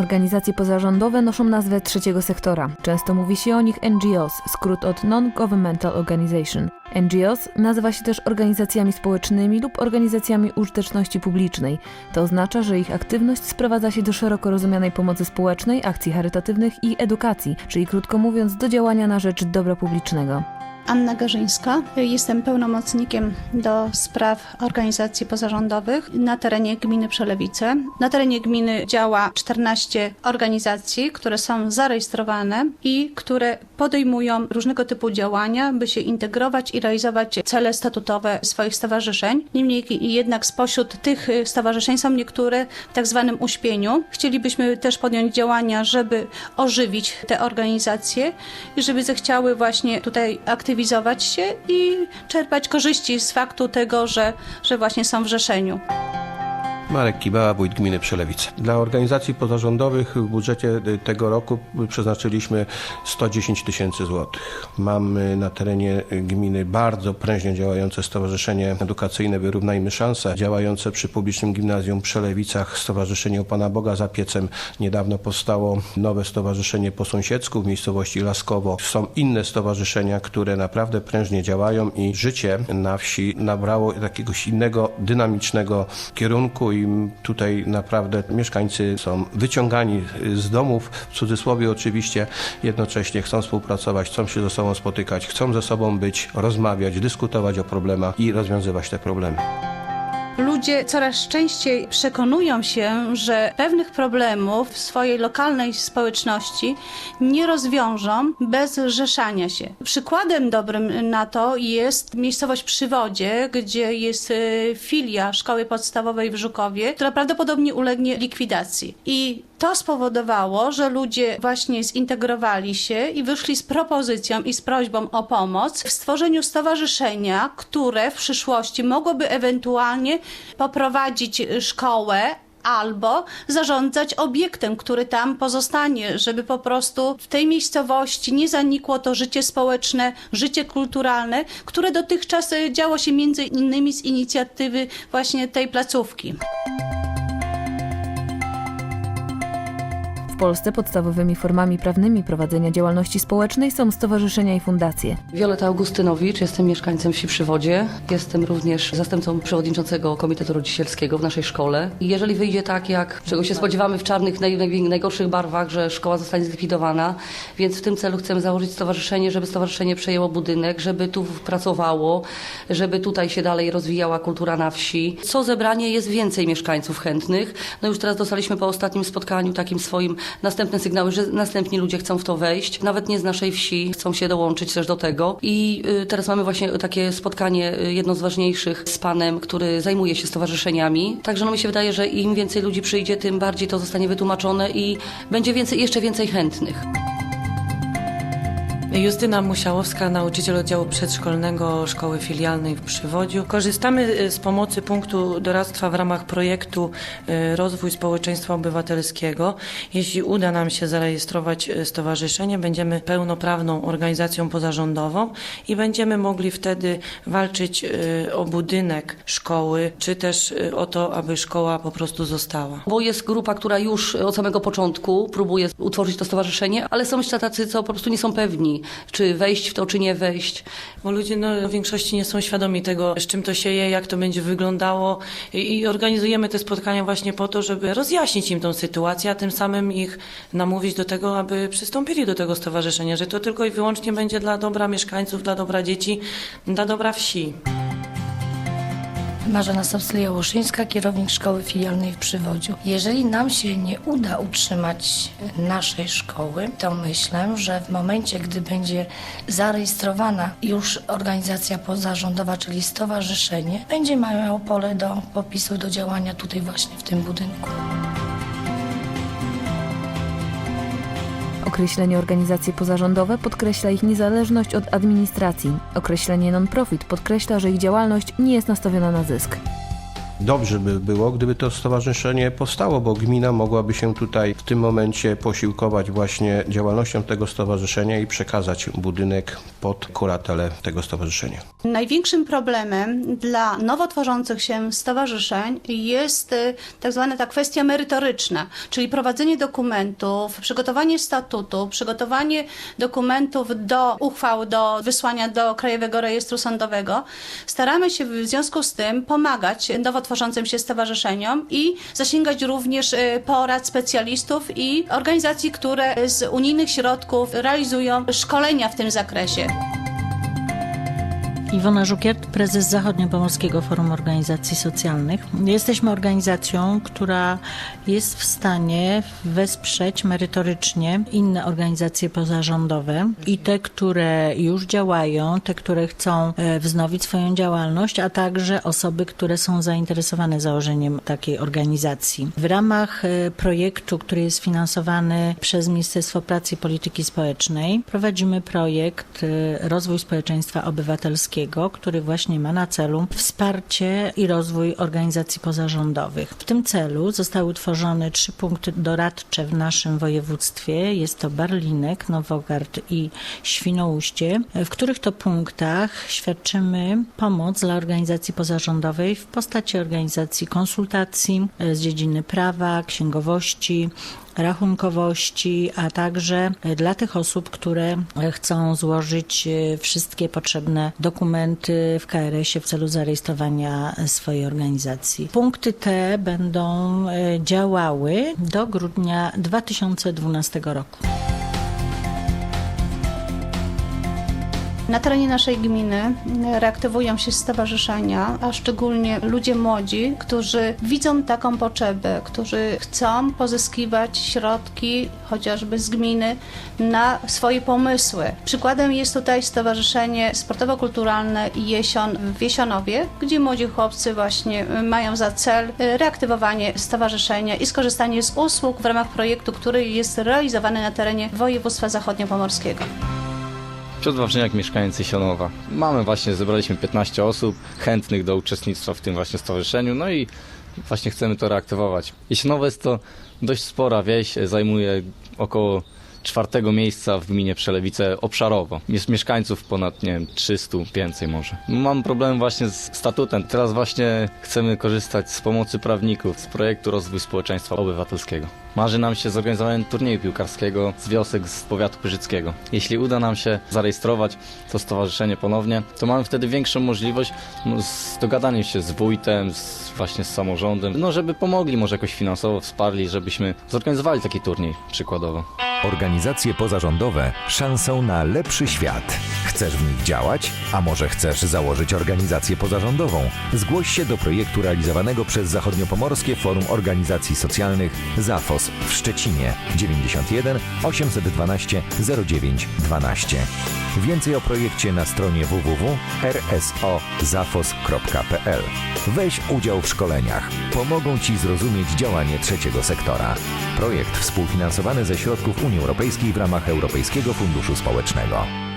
Organizacje pozarządowe noszą nazwę trzeciego sektora. Często mówi się o nich NGOs, skrót od Non-Governmental Organization. NGOs nazywa się też organizacjami społecznymi lub organizacjami użyteczności publicznej. To oznacza, że ich aktywność sprowadza się do szeroko rozumianej pomocy społecznej, akcji charytatywnych i edukacji, czyli krótko mówiąc do działania na rzecz dobra publicznego. Anna Garzyńska. Jestem pełnomocnikiem do spraw organizacji pozarządowych na terenie gminy Przelewice. Na terenie gminy działa 14 organizacji, które są zarejestrowane i które podejmują różnego typu działania, by się integrować i realizować cele statutowe swoich stowarzyszeń. Niemniej jednak spośród tych stowarzyszeń są niektóre w tak zwanym uśpieniu. Chcielibyśmy też podjąć działania, żeby ożywić te organizacje i żeby zechciały właśnie tutaj aktywizować się i czerpać korzyści z faktu tego, że, że właśnie są w Rzeszeniu. Marek Kibała, wójt gminy Przelewice. Dla organizacji pozarządowych w budżecie y, tego roku przeznaczyliśmy 110 tysięcy złotych. Mamy na terenie gminy bardzo prężnie działające Stowarzyszenie Edukacyjne Wyrównajmy Szanse, działające przy publicznym gimnazjum Przelewicach, Stowarzyszenie Pana Boga za Piecem. Niedawno powstało nowe stowarzyszenie po sąsiedzku w miejscowości Laskowo. Są inne stowarzyszenia, które naprawdę prężnie działają i życie na wsi nabrało jakiegoś innego, dynamicznego kierunku i tutaj naprawdę mieszkańcy są wyciągani z domów, w cudzysłowie oczywiście, jednocześnie chcą współpracować, chcą się ze sobą spotykać, chcą ze sobą być, rozmawiać, dyskutować o problemach i rozwiązywać te problemy. Ludzie coraz częściej przekonują się, że pewnych problemów w swojej lokalnej społeczności nie rozwiążą bez zrzeszania się. Przykładem dobrym na to jest miejscowość Przywodzie, gdzie jest e, filia szkoły podstawowej w Żukowie, która prawdopodobnie ulegnie likwidacji. I to spowodowało, że ludzie właśnie zintegrowali się i wyszli z propozycją i z prośbą o pomoc w stworzeniu stowarzyszenia, które w przyszłości mogłoby ewentualnie poprowadzić szkołę, albo zarządzać obiektem, który tam pozostanie, żeby po prostu w tej miejscowości nie zanikło to życie społeczne, życie kulturalne, które dotychczas działo się między innymi z inicjatywy właśnie tej placówki. Polsce podstawowymi formami prawnymi prowadzenia działalności społecznej są stowarzyszenia i fundacje. Wioleta Augustynowicz, jestem mieszkańcem wsi Przywodzie. Jestem również zastępcą przewodniczącego Komitetu Rodzicielskiego w naszej szkole. I jeżeli wyjdzie tak, jak czego się spodziewamy w czarnych, naj, naj, najgorszych barwach, że szkoła zostanie zlikwidowana, więc w tym celu chcemy założyć stowarzyszenie, żeby stowarzyszenie przejęło budynek, żeby tu pracowało, żeby tutaj się dalej rozwijała kultura na wsi. Co zebranie jest więcej mieszkańców chętnych. No już teraz dostaliśmy po ostatnim spotkaniu takim swoim następne sygnały, że następni ludzie chcą w to wejść, nawet nie z naszej wsi, chcą się dołączyć też do tego. I y, teraz mamy właśnie takie spotkanie, y, jedno z ważniejszych z panem, który zajmuje się stowarzyszeniami. Także no mi się wydaje, że im więcej ludzi przyjdzie, tym bardziej to zostanie wytłumaczone i będzie więcej, jeszcze więcej chętnych. Justyna Musiałowska, nauczyciel oddziału przedszkolnego Szkoły Filialnej w Przywodziu. Korzystamy y, z pomocy punktu doradztwa w ramach projektu y, Rozwój Społeczeństwa Obywatelskiego. Jeśli uda nam się zarejestrować y, stowarzyszenie, będziemy pełnoprawną organizacją pozarządową i będziemy mogli wtedy walczyć o budynek szkoły, czy też o to, aby szkoła po prostu została. Bo jest grupa, która już od samego początku próbuje utworzyć to stowarzyszenie, ale są jeszcze tacy, co po prostu nie są pewni, czy wejść w to, czy nie wejść. Bo ludzie no, w większości nie są świadomi tego, z czym to się je, jak to będzie wyglądało i, i organizujemy te spotkania właśnie po to, żeby rozjaśnić im tą sytuację, a tym samym ich namówić do tego, aby przystąpili do tego stowarzyszenia, że to tylko i wyłącznie będzie dla dobra mieszkańców, dla dobra dzieci, dla dobra wsi. Marzena Sowsleja-Łoszyńska, kierownik szkoły filialnej w Przywodziu. Jeżeli nam się nie uda utrzymać naszej szkoły, to myślę, że w momencie, gdy będzie zarejestrowana już organizacja pozarządowa, czyli stowarzyszenie, będzie miało pole do popisu, do działania tutaj właśnie w tym budynku. Określenie organizacje pozarządowe podkreśla ich niezależność od administracji. Określenie non-profit podkreśla, że ich działalność nie jest nastawiona na zysk. Dobrze by było, gdyby to stowarzyszenie powstało, bo gmina mogłaby się tutaj w tym momencie posiłkować właśnie działalnością tego stowarzyszenia i przekazać budynek pod kuratelę tego stowarzyszenia. Największym problemem dla nowo tworzących się stowarzyszeń jest y, tak zwana ta kwestia merytoryczna, czyli prowadzenie dokumentów, przygotowanie statutu, przygotowanie dokumentów do uchwał, do wysłania do Krajowego Rejestru Sądowego. Staramy się w związku z tym pomagać nowo tworzącym się stowarzyszeniom i zasięgać również y, porad specjalistów i organizacji, które z unijnych środków realizują szkolenia w tym zakresie. Iwona Żukiert, prezes Zachodniopomorskiego Forum Organizacji Socjalnych. Jesteśmy organizacją, która jest w stanie wesprzeć merytorycznie inne organizacje pozarządowe i te, które już działają, te, które chcą e, wznowić swoją działalność, a także osoby, które są zainteresowane założeniem takiej organizacji. W ramach e, projektu, który jest finansowany przez Ministerstwo Pracy i Polityki Społecznej, prowadzimy projekt e, Rozwój Społeczeństwa Obywatelskiego, który właśnie ma na celu wsparcie i rozwój organizacji pozarządowych. W tym celu zostały utworzone trzy punkty doradcze w naszym województwie. Jest to Barlinek, Nowogard i Świnoujście, w których to punktach świadczymy pomoc dla organizacji pozarządowej w postaci organizacji konsultacji z dziedziny prawa, księgowości, rachunkowości, a także dla tych osób, które chcą złożyć e, wszystkie potrzebne dokumenty w KRS-ie w celu zarejestrowania swojej organizacji. Punkty te będą e, działały do grudnia 2012 roku. Na terenie naszej gminy reaktywują się stowarzyszenia, a szczególnie ludzie młodzi, którzy widzą taką potrzebę, którzy chcą pozyskiwać środki chociażby z gminy na swoje pomysły. Przykładem jest tutaj Stowarzyszenie Sportowo-Kulturalne Jesion w Jesionowie, gdzie młodzi chłopcy właśnie mają za cel reaktywowanie stowarzyszenia i skorzystanie z usług w ramach projektu, który jest realizowany na terenie województwa zachodniopomorskiego. Piotr Wawrzyniak, mieszkaniec Jesionowa. Mamy właśnie, zebraliśmy 15 osób chętnych do uczestnictwa w tym właśnie stowarzyszeniu, no i właśnie chcemy to reaktywować. Jesionowa jest to dość spora wieś, zajmuje około czwartego miejsca w gminie Przelewice obszarowo. Jest mieszkańców ponad, nie wiem, 300, więcej może. Mam problem właśnie z statutem. Teraz właśnie chcemy korzystać z pomocy prawników z projektu Rozwój Społeczeństwa Obywatelskiego. Marzy nam się zorganizowanie turnieju piłkarskiego z wiosek z powiatu pyrzyckiego. Jeśli uda nam się zarejestrować to stowarzyszenie ponownie, to mamy wtedy większą możliwość no, z dogadaniem się z wójtem, z, właśnie z samorządem, no żeby pomogli może jakoś finansowo, wsparli, żebyśmy zorganizowali taki turniej przykładowo. Organizacje pozarządowe szansą na lepszy świat. Chcesz w nich działać? A może chcesz założyć organizację pozarządową? Zgłoś się do projektu realizowanego przez Zachodniopomorskie Forum Organizacji Socjalnych ZAFOS w Szczecinie 91 812 09 12. Więcej o projekcie na stronie www.rsozafos.pl. Weź udział w szkoleniach. Pomogą Ci zrozumieć działanie trzeciego sektora. Projekt współfinansowany ze środków Unii Europejskiej w ramach Europejskiego Funduszu Społecznego.